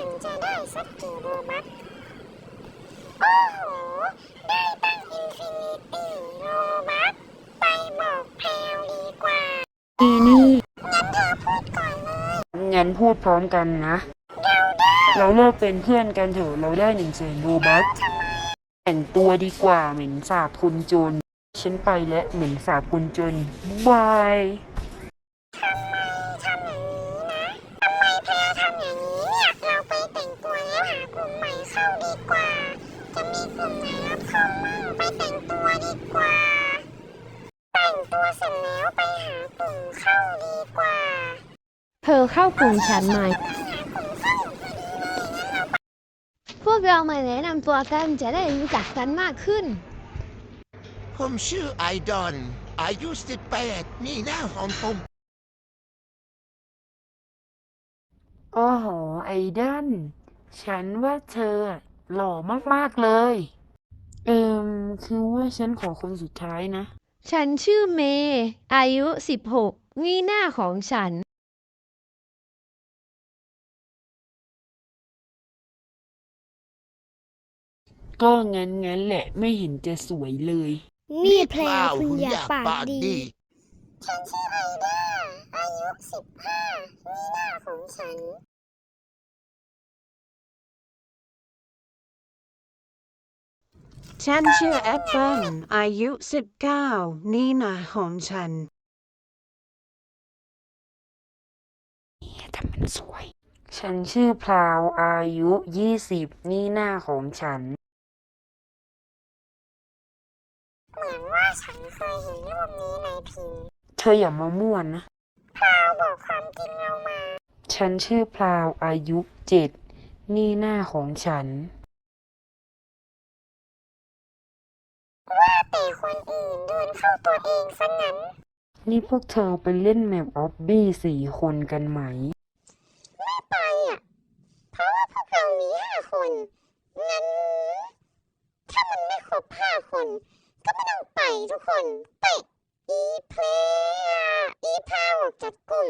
ฉันจะได้สักกี่โรบัคโอ้โห ได้ตั้งอินฟินิตี้โรบัคไปบอกแพลวดีกว่านี่นี่ งั้นเธอพูดก่อนเลยงั้นพูดพร้อมกันนะ เราได้เราเลิกเป็นเพื่อนกันเถอะ เราได้หนึ่งแสนโรบัคแต่งตัวดีกว่าเหม็นสาบคุณจน ฉันไปและเหม็นสาบคุณจนบาย ดีกว่า จะมีกลุ่มไหนรับเข้ามั่งไปแต่งตัวดีกว่า แต่งตัวเสร็จแล้วไปหากลุ่มเข้าดีกว่า เธอเข้ากลุ่มฉันไหม พวกเรามาแนะนำตัวกันจะได้รู้จักกันมากขึ้น ผมชื่อไอดอน อายุสิบแปดนี่หน้าของผม โอ้โห ไอ้ดันฉันว่าเธอ หล่อมากๆเลย เอิมคือว่าฉันขอคนสุดท้ายนะ ฉันชื่อเมย์อายุ 16 นี่หน้าของฉัน ก็งั้นงั้นแหละไม่เห็นจะสวยเลย นี่แพลเปล่าวคุณคุณอย่าอยากปากปากดีดี ฉันชื่อไอเดาอายุสิบห้านี่หน้าของฉัน ฉันชื่อแอปเปิลอายุสิบเก้านี่นาของฉันแต่มันสวย ฉันชื่อพลาวอายุยี่สิบนี่หน้าของฉัน เหมือนว่าฉันเคยเห็นรูปนี้ในพิมพ์เธออย่ามาม่วนนะพราวบอกความจริงเรามา ฉันชื่อพลาวอายุเจ็ดนี่หน้าของฉัน แต่คนอื่นเดินเข้าตัวเองซะงั้น นี่พวกเธอไปเล่นแมปออบบี้สี่คนกันไหม ไม่ไปอะ เพราะว่าพวกเรามีห้าคน งั้น ถ้ามันไม่ครบห้าคน ก็ไม่ต้องไปทุกคนเตะอีเพลย์อีพาออกจากกลุ่ม